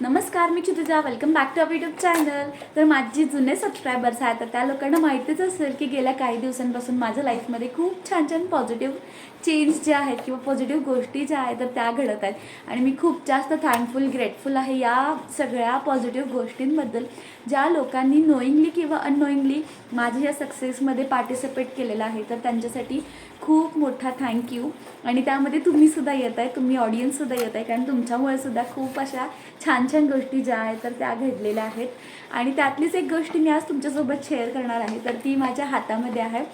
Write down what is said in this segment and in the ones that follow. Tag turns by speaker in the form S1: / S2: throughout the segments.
S1: नमस्कार मी Chituja welcome back to our YouTube channel तर माझी जुने सबस्क्रायबर्स आहेत तर त्या लोकांना माहितीच असेल की गेल्या काही दिवसांपासून माझ्या लाईफमध्ये खूप छान छान पॉझिटिव्ह चेंज जे आहेत किंवा पॉझिटिव्ह गोष्टी ज्या आहेत तर त्या घडत आहेत. आणि मी खूप जास्त थँकफुल ग्रेटफुल आहे या सगळ्या पॉझिटिव्ह गोष्टींबद्दल ज्या लोकांनी नोईंगली किंवा अननोईंगली माझ्या या सक्सेसमध्ये पार्टिसिपेट केलेलं आहे. तर त्यांच्यासाठी खूप मोठा थँक्यू आणि त्यामध्ये तुम्हीसुद्धा येत आहे तुम्ही ऑडियन्ससुद्धा येत आहे कारण तुमच्यामुळे सुद्धा खूप अशा छान छान गोष्टी ज्या आहेत तर त्या घडलेल्या आहेत. आणि त्यातलीच एक गोष्ट मी आज तुमच्यासोबत शेअर करणार आहे तर ती माझ्या हातामध्ये आहे.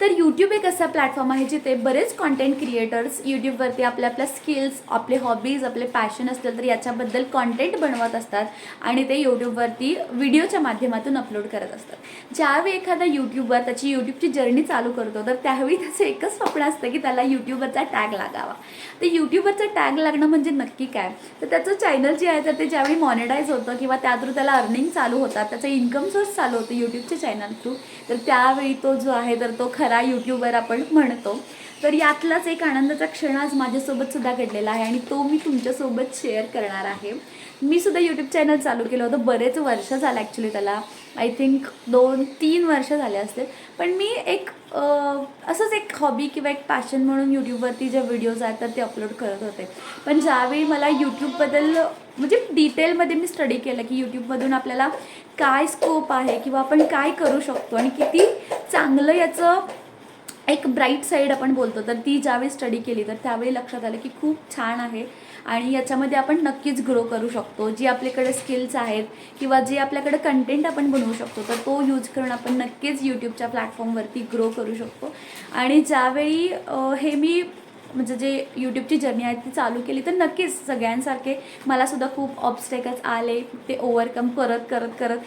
S1: तर यूट्यूब एक असा प्लॅटफॉर्म आहे जिथे बरेच कॉन्टेंट क्रिएटर्स यूट्यूबवरती आपल्या आपल्या स्किल्स आपले हॉबीज आपले पॅशन असतील तर याच्याबद्दल कॉन्टेंट बनवत असतात आणि ते यूट्यूबवरती व्हिडिओच्या माध्यमातून अपलोड करत असतात. ज्यावेळी एखादा यूट्यूबवर त्याची यूट्यूबची जर्नी चालू करतो तर त्यावेळी त्याचं एकच स्वप्न असतं की त्याला यूट्यूबवरचा टॅग लागावा. तर यूट्यूबवरचा टॅग लागणं म्हणजे नक्की काय? तर त्याचं चॅनल जे आहे तर ते ज्यावेळी मॉनिटाईज होतं किंवा त्या थ्रू त्याला अर्निंग चालू होतात त्याचं इन्कम सोर्स चालू होतं यूट्यूबच्या चॅनल थ्रू तर त्यावेळी तो जो आहे तर तो खरं यूट्यूबर आपण म्हणतो. तर यातलाच एक आनंदाचा क्षण आज माझ्यासोबत सुद्धा घडलेला आहे आणि तो मी तुमच्यासोबत शेअर करणार आहे. मी सुद्धा यूट्यूब चॅनल चालू केलं होतं. बरेच वर्ष झालं ॲक्च्युली त्याला. आय थिंक दोन तीन वर्ष झाले असतील. पण मी एक असंच एक हॉबी किंवा एक पॅशन म्हणून यूट्यूबवरती जे व्हिडिओज आहेत तर ते अपलोड करत होते. पण ज्यावेळी मला यूट्यूबबद्दल म्हणजे डिटेलमध्ये मी स्टडी केलं की यूट्यूबमधून आपल्याला काय स्कोप आहे किंवा आपण काय करू शकतो आणि किती चांगलं याचं एक ब्राईट साईड आपण बोलतो. तर ती ज्यावेळी स्टडी केली तर त्यावेळी लक्षात आलं की खूप छान आहे. आणि याच्यामध्ये आपण नक्कीच ग्रो करू शकतो. जी आपल्याकडे स्किल्स आहेत किंवा जे आपल्याकडे कंटेंट आपण बनवू शकतो तर तो यूज करून आपण नक्कीच यूट्यूबच्या प्लॅटफॉर्मवरती ग्रो करू शकतो. आणि ज्यावेळी हे मी म्हणजे जे यूट्यूबची जर्नी आहे ती चालू केली तर नक्कीच सगळ्यांसारखे मलासुद्धा खूप ऑब्स्टेकल्स आले. ते ओव्हरकम करत करत करत.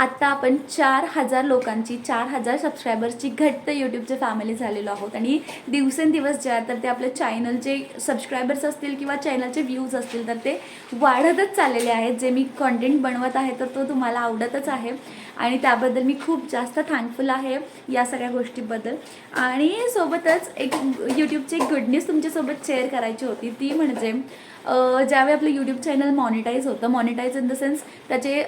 S1: आत्ता आपण चार हजार लोकांची चार हजार सबस्क्रायबर्सची घट्ट यूट्यूबचे फॅमिली झालेलो आहोत. आणि दिवसेंदिवस जे आहे तर ते आपल्या चॅनलचे सबस्क्रायबर्स असतील किंवा चॅनलचे व्ह्यूज असतील तर ते वाढतच चाललेले आहेत. जे मी कॉन्टेंट बनवत आहे तर तो तुम्हाला आवडतच आहे. आणि त्याबद्दल मी खूप जास्त थँकफुल आहे या सगळ्या गोष्टीबद्दल. आणि सोबतच एक यूट्यूबची एक गुड न्यूज तुमच्यासोबत शेअर करायची होती. ती म्हणजे ज्यावेळी आपलं यूट्यूब चॅनल मॉनिटाईज होतं मॉनिटाईज इन द सेन्स त्याचे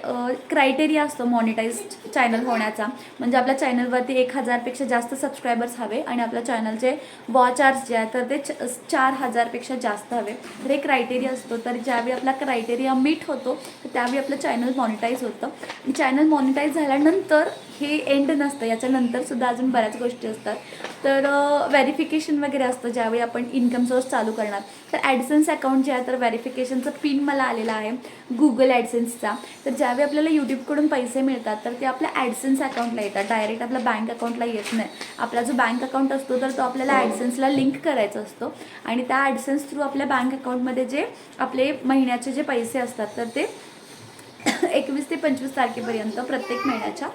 S1: क्रायटेरिया असतो मॉनिटाईज चॅनल होण्याचा. म्हणजे आपल्या चॅनलवरती एक हजारपेक्षा जास्त सबस्क्रायबर्स हवे आणि आपल्या चॅनलचे वॉच आर्स जे आहेत तर ते च- चार हजारपेक्षा जास्त हवे. तर हे क्रायटेरिया असतो. तर ज्यावेळी आपला क्रायटेरिया मीट होतो तर त्यावेळी आपलं चॅनल मॉनिटाईज होतं. चॅनल मॉनिटाईज झाल्यानंतर हे एंड नसतं. याच्यानंतर सुद्धा अजून बऱ्याच गोष्टी असतात. तर व्हेरिफिकेशन वगैरे असतं ज्यावेळी आपण इन्कम सोर्स चालू करणार. तर ॲडसेन्स अकाउंट जे आहे तर व्हेरिफिकेशनचं पिन मला आलेला आहे. गुगल ॲडसेन्सचा तर ज्यावेळी आपल्याला यूट्यूबकडून पैसे मिळतात तर ते आपल्या ॲडसेन्स अकाउंटला येतात. डायरेक्ट आपल्या बँक अकाउंटला येत नाही. आपला जो बँक अकाउंट असतो तर तो आपल्याला ॲडसेन्सला लिंक करायचा असतो. आणि त्या ॲडसेन्स थ्रू आपल्या बँक अकाउंटमध्ये जे आपले महिन्याचे जे पैसे असतात तर ते एकवीस ते पंचवीस तारखेपर्यंत प्रत्येक महिन्याच्या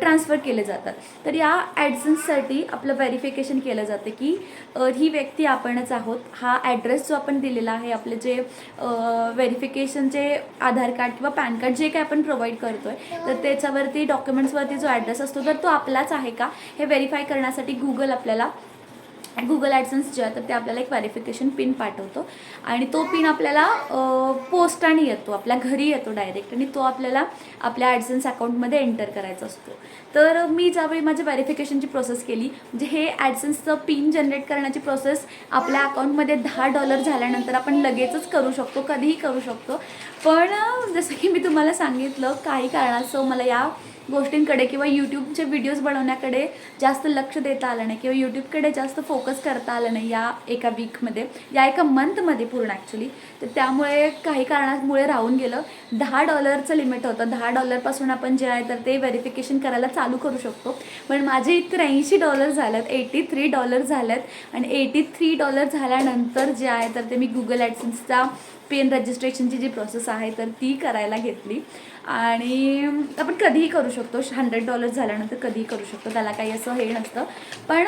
S1: ट्रान्सफर केले जातात. तर या ॲडसन्ससाठी आपलं व्हेरिफिकेशन केलं जातं की ही व्यक्ती आपणच आहोत. हा ॲड्रेस जो आपण दिलेला आहे आपले जे व्हेरिफिकेशनचे आधार कार्ड किंवा पॅन कार्ड जे काय आपण प्रोव्हाइड करतो आहे तर त्याच्यावरती डॉक्युमेंट्सवरती जो ॲड्रेस असतो तर तो आपलाच आहे का? हे व्हेरीफाय करण्यासाठी गुगल आपल्याला गुगल ॲडसन्स जे आहे तर ते आपल्याला एक व्हॅरिफिकेशन पिन पाठवतो. आणि तो पिन आपल्याला पोस्टाने येतो आपल्या घरी येतो डायरेक्ट आणि तो आपल्याला आपल्या ॲडसन्स अकाउंटमध्ये एंटर करायचा असतो. तर मी ज्यावेळी माझ्या व्हेरिफिकेशनची प्रोसेस केली म्हणजे हे ॲडसन्सचं पिन जनरेट करण्याची प्रोसेस आपल्या अकाउंटमध्ये दहा डॉलर झाल्यानंतर आपण लगेचच करू शकतो कधीही करू शकतो. पण जसं की मी तुम्हाला सांगितलं काही कारणास्तव मला या गोष्टींकडे किंवा यूट्यूबचे व्हिडिओज बनवण्याकडे जास्त लक्ष देता आलं नाही किंवा यूट्यूबकडे जास्त फोकस करता आलं नाही या एका वीकमध्ये या एका मंथमध्ये पूर्ण ॲक्च्युली तर त्यामुळे काही कारणामुळे राहून गेलं. दहा डॉलरचं लिमिट होतं. दहा डॉलरपासून आपण जे आहे तर ते व्हेरिफिकेशन करायला चालू करू शकतो. पण माझे त्र्याऐंशी डॉलर झाल्यात एटी थ्री डॉलर झाल्यात. आणि एटी थ्री डॉलर झाल्यानंतर जे आहे तर ते मी गुगल ॲडसन्सचा पेन रजिस्ट्रेशनची जी प्रोसेस आहे तर ती करायला घेतली. आणि आपण कधीही करू शकतो. हंड्रेड डॉलर झाल्यानंतर कधीही करू शकतो. त्याला काही असं हे नसतं. पण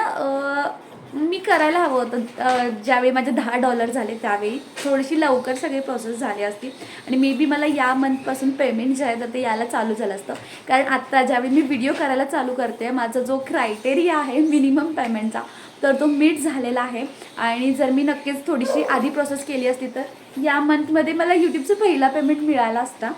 S1: मी करायला हवं होतं. ज्यावेळी माझे दहा डॉलर झाले त्यावेळी थोडीशी लवकर सगळी प्रोसेस झाली असती. आणि मे बी मला या मंथपासून पेमेंट जे आहे तर ते यायला चालू झालं असतं. कारण आत्ता ज्यावेळी मी व्हिडिओ करायला चालू करते माझा जो क्रायटेरिया आहे मिनिमम पेमेंटचा तर तो मीट झालेला आहे. आणि जर मी नक्कीच थोडीशी आधी प्रोसेस केली असती तर या मंथमध्ये मला यूट्यूबचं पहिला पेमेंट मिळाला असता.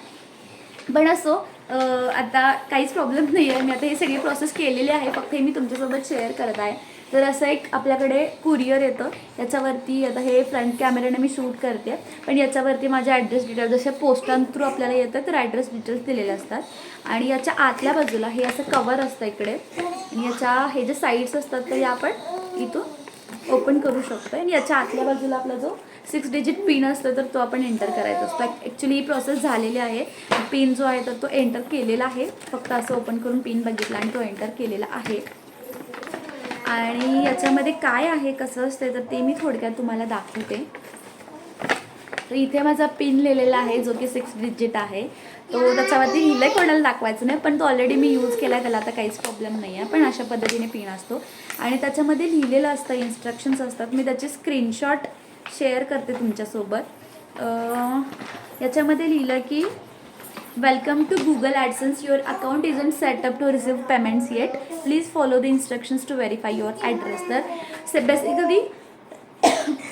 S1: पण असो आता काहीच प्रॉब्लेम नाही आहे मी आता ही सगळी प्रोसेस केलेली आहे. फक्त हे मी तुमच्यासोबत शेअर करत आहे. तर असं एक आपल्याकडे कुरिअर येतं. याच्यावरती आता हे फ्रंट कॅमेऱ्याने मी शूट करते. पण याच्यावरती माझ्या ॲड्रेस डिटेल्स जसे पोस्टां थ्रू आपल्याला येतं तर ॲड्रेस डिटेल्स दिलेले असतात. आणि याच्या आतल्या बाजूला हे असं कवर असतं इकडे. आणि याच्या हे जे साईड्स असतात तर या आपण इथून ओपन करू शकतो आणि याच्या आतल्या बाजूला आपला जो सिक्स डिजिट पिन असतो तर तो आपण एंटर करायचा असतो. ॲक्च्युली ही प्रोसेस झालेली आहे. पिन जो आहे तर तो एंटर केलेला आहे. फक्त असं ओपन करून पिन बघितला आणि तो एंटर केलेला आहे. आणि याच्यामध्ये काय आहे कसं असते तर ते मी थोडक्यात तुम्हाला दाखवते. तर इथे माझा पिन लिहिलेला आहे जो की सिक्स डिजिट आहे. तो त्याच्यावरती लिहिलं कोणाला दाखवायचं नाही पण तो ऑलरेडी मी यूज केला आहे त्याला आता काहीच प्रॉब्लेम नाही आहे पण अशा पद्धतीने पिन असतो. आणि त्याच्यामध्ये लिहिलेलं असतं इन्स्ट्रक्शन्स असतात. मी त्याचे स्क्रीनशॉट शेअर करते तुमच्यासोबत. याच्यामध्ये लिहिलं की welcome to Google AdSense your account is in setup to receive payments yet please follow the instructions to verify your address तर से बेसिकली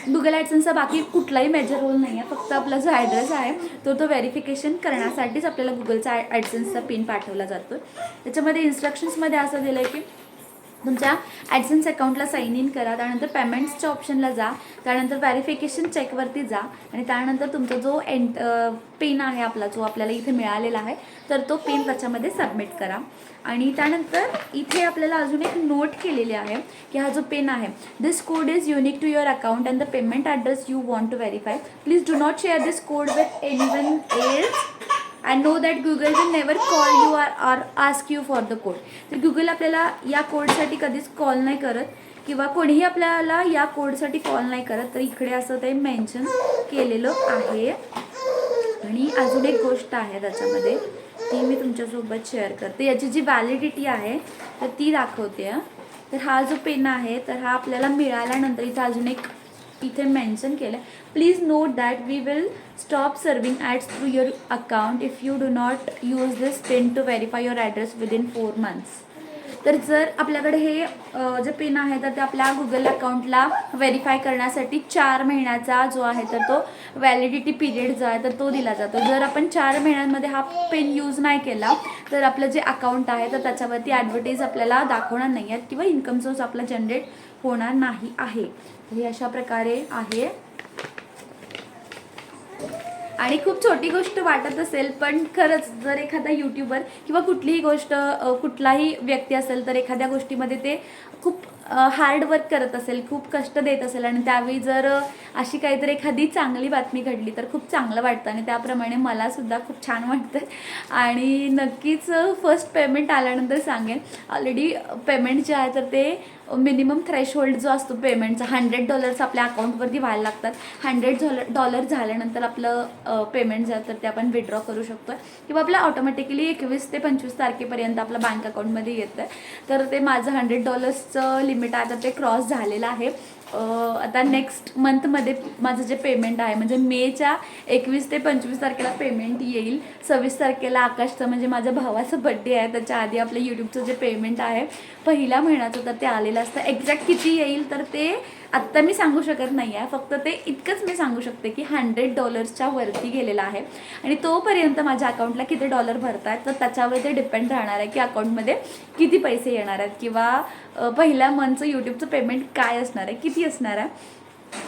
S1: गुगल ॲडसनचा बाकी कुठलाही मेजर रोल नाही आहे फक्त आपला जो ॲड्रेस आहे तो तो व्हेरिफिकेशन करण्यासाठीच आपल्याला गुगलचा ॲडसन्सचा पिन पाठवला जातो त्याच्यामध्ये इन्स्ट्रक्शन्समध्ये असं दिलं आहे की तुमच्या ॲडसन्स अकाउंटला साईन इन करा त्यानंतर पेमेंट्सच्या ऑप्शनला जा त्यानंतर व्हॅरिफिकेशन चेकवरती जा आणि त्यानंतर तुमचा जो एंट पिन आहे आपला जो आपल्याला इथे मिळालेला आहे तर तो पिन त्याच्यामध्ये सबमिट करा. आणि त्यानंतर इथे आपल्याला अजून एक नोट केलेली आहे की हा जो पिन आहे this code is unique to your account and the payment address you want to verify please do not share this code with anyone else and know that Google will never call you or or ask you for the code तर Google आपल्याला या कोडसाठी कधीच call नाही करत. किंवा कोणीही आपल्याला या कोडसाठी कॉल नाही करत. तर इकडे असं ते मेन्शन केलेलं आहे. आणि अजून एक गोष्ट आहे त्याच्यामध्ये. ती मी तुमच्यासोबत शेअर करते. याची जी व्हॅलिडिटी आहे तर ती दाखवते तर हा जो पेन आहे तर हा आपल्याला मिळाल्यानंतर इथं अजून एक इथे मेन्शन केलं please note that we will stop serving ads through your account if you do not use this pin to verify your address within four months तर जर आपल्याकडे हे जे पिन आहे तर ते आपल्या गुगल अकाउंटला व्हेरीफाय करण्यासाठी चार महिन्याचा जो आहे तर तो व्हॅलिडिटी पिरियड जो आहे तर तो दिला जातो. जर आपण चार महिन्यांमध्ये हा पिन यूज नाही केला तर आपलं जे अकाउंट आहे तर त्याच्यावरती ॲडव्हर्टाईज आपल्याला दाखवणार नाही आहेत किंवा इन्कम सोर्स आपला जनरेट होणार नाही आहे. हे अशा प्रकारे आहे. आणि खूप छोटी गोष्ट वाटत असेल पण खरंच जर एखादा यूट्यूबर किंवा कुठलीही गोष्ट कुठलाही व्यक्ती असेल तर एखाद्या गोष्टीमध्ये ते खूप हार्ड वर्क करत असेल खूप कष्ट देत असेल आणि त्यावेळी जर अशी काहीतरी एखादी चांगली बातमी घडली तर खूप चांगलं वाटतं आणि त्याप्रमाणे मलासुद्धा खूप छान वाटतं. आणि नक्कीच फर्स्ट पेमेंट आल्यानंतर सांगेन ऑलरेडी पेमेंट जे आहे तर ते मिनिमम थ्रेशहोल्ड जो असतो पेमेंटचा हंड्रेड डॉलर्स आपल्या अकाउंटवरती व्हायला लागतात. हंड्रेड डॉलर डॉलर झाल्यानंतर आपलं पेमेंट जे आहे तर ते आपण विड्रॉ करू शकतो. किंवा आपलं ऑटोमॅटिकली एकवीस ते पंचवीस तारखेपर्यंत आपलं बँक अकाउंटमध्ये येतं. तर ते माझं हंड्रेड डॉलर्सचं लिमिट आता ते क्रॉस झालेलं आहे. आता नेक्स्ट मंथमध्ये माझं जे पेमेंट आहे म्हणजे मेच्या एकवीस ते पंचवीस तारखेला पेमेंट येईल. सव्वीस तारखेला आकाशचं म्हणजे माझ्या भावाचं बड्डे आहे. त्याच्या आधी आपलं यूट्यूबचं जे पेमेंट आहे पहिल्या महिन्याचं तर ते आलेलं असतं. एक्झॅक्ट किती येईल तर ते आत्ता मी सांगू शकत नाही आहे फक्त ते इतकंच मी सांगू शकते की हंड्रेड डॉलर्सच्या वरती गेलेला आहे. आणि तोपर्यंत माझ्या अकाउंटला किती डॉलर भरत आहेत तर त्याच्यावर ते डिपेंड राहणार आहे की अकाउंटमध्ये किती पैसे येणार आहेत किंवा पहिल्या मंथचं यूट्यूबचं पेमेंट काय असणार आहे किती असणार आहे.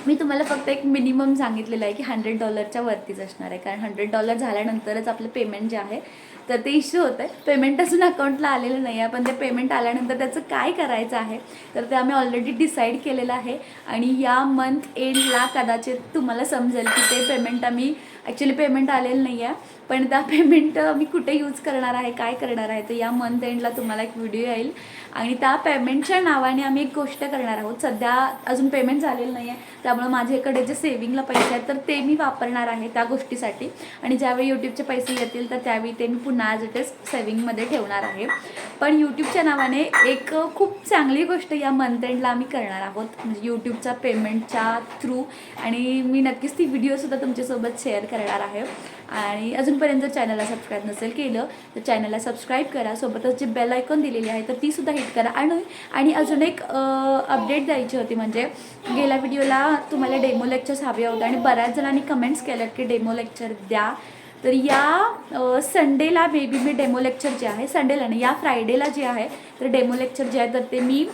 S1: मी तुम्हाला फक्त एक मिनिमम सांगितलेलं आहे की हंड्रेड डॉलरच्या वरतीच असणार आहे. कारण हंड्रेड डॉलर झाल्यानंतरच आपलं पेमेंट जे आहे तर ते इश्यू होतं आहे पेमेंट अजून अकाउंटला आलेलं नाही आहे पण ते पेमेंट आल्यानंतर त्याचं काय करायचं आहे तर ते आम्ही ऑलरेडी डिसाईड केलेलं आहे. आणि या मंथ एंडला कदाचित तुम्हाला समजेल की ते पेमेंट आम्ही ॲक्च्युली पेमेंट आलेलं नाही आहे पण त्या पेमेंट मी कुठे यूज करणार आहे काय करणार आहे तर या मंथ एंडला तुम्हाला एक व्हिडिओ येईल. आणि त्या पेमेंटच्या नावाने आम्ही एक गोष्ट करणार आहोत. सध्या अजून पेमेंट झालेलं नाही आहे त्यामुळे माझ्याकडे जे सेविंगला पैसे आहेत तर ते मी वापरणार आहे त्या गोष्टीसाठी. आणि ज्यावेळी यूट्यूबचे पैसे येतील तर त्यावेळी ते मी पुन्हा ॲज इट इज सेविंगमध्ये ठेवणार आहे. पण यूट्यूबच्या नावाने एक खूप चांगली गोष्ट या मंथ एंडला आम्ही करणार आहोत. म्हणजे यूट्यूबच्या पेमेंटच्या थ्रू आणि मी नक्कीच ती व्हिडिओसुद्धा तुमच्यासोबत शेअर करणार करणार आहे. आणि अजूनपर्यंत जर चॅनलला सबस्क्राईब नसेल केलं तर चॅनलला सबस्क्राईब करा. सोबतच जी बेल आयकॉन दिलेली आहे तर तीसुद्धा हिट करा. आणि आणि अजून एक अपडेट द्यायची होती म्हणजे गेल्या व्हिडिओला तुम्हाला डेमो लेक्चर्स हवे होते आणि बऱ्याच जणांनी कमेंट्स केल्यात की डेमो लेक्चर द्या. तर या संडेला बेबी मी डेमो लेक्चर जे आहे संडेला नाही या फ्रायडेला जे आहे तर डेमो लेक्चर जे आहे तर ते मी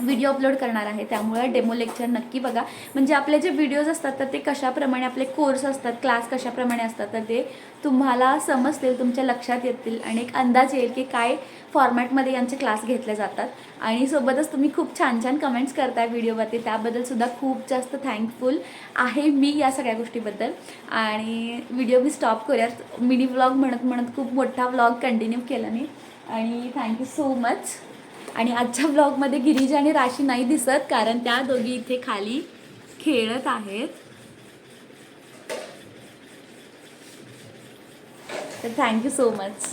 S1: व्हिडिओ अपलोड करणार आहे. त्यामुळे डेमो लेक्चर नक्की बघा. म्हणजे आपले जे व्हिडिओज असतात तर ते कशाप्रमाणे आपले कोर्स असतात क्लास कशाप्रमाणे असतात तर ते तुम्हाला समजतील तुमच्या लक्षात येतील आणि एक अंदाज येईल की काय फॉर्मॅटमध्ये यांचे क्लास घेतले जातात. आणि सोबतच तुम्ही खूप छान छान कमेंट्स करताय व्हिडिओवरती त्याबद्दलसुद्धा खूप जास्त थँकफुल आहे मी या सगळ्या गोष्टीबद्दल. आणि व्हिडिओ मी स्टॉप करूयात. मिनी व्लॉग म्हणत म्हणत खूप मोठा व्लॉग कंटिन्यू केला मी. आणि थँक्यू सो मच आणि आजच्या ब्लॉगमध्ये गिरीज आणि राशी नाही दिसत कारण त्या दोघी इथे खाली खेळत आहेत. तर थँक्यू सो मच